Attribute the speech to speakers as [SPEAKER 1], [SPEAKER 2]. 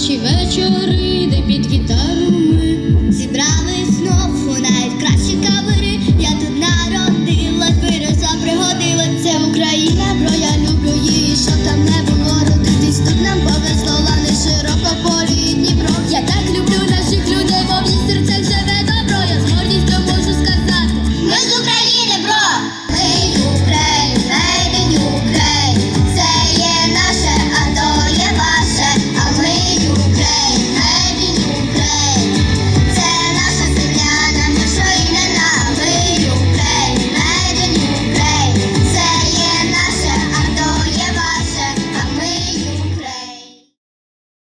[SPEAKER 1] наші вечори, де під гітару ми зібрали знов, лунають кращі кавери. Я тут народилась, виросла, пригодила. Це Україна, бро, я люблю її, що там не було родитись. Тут нам повезло.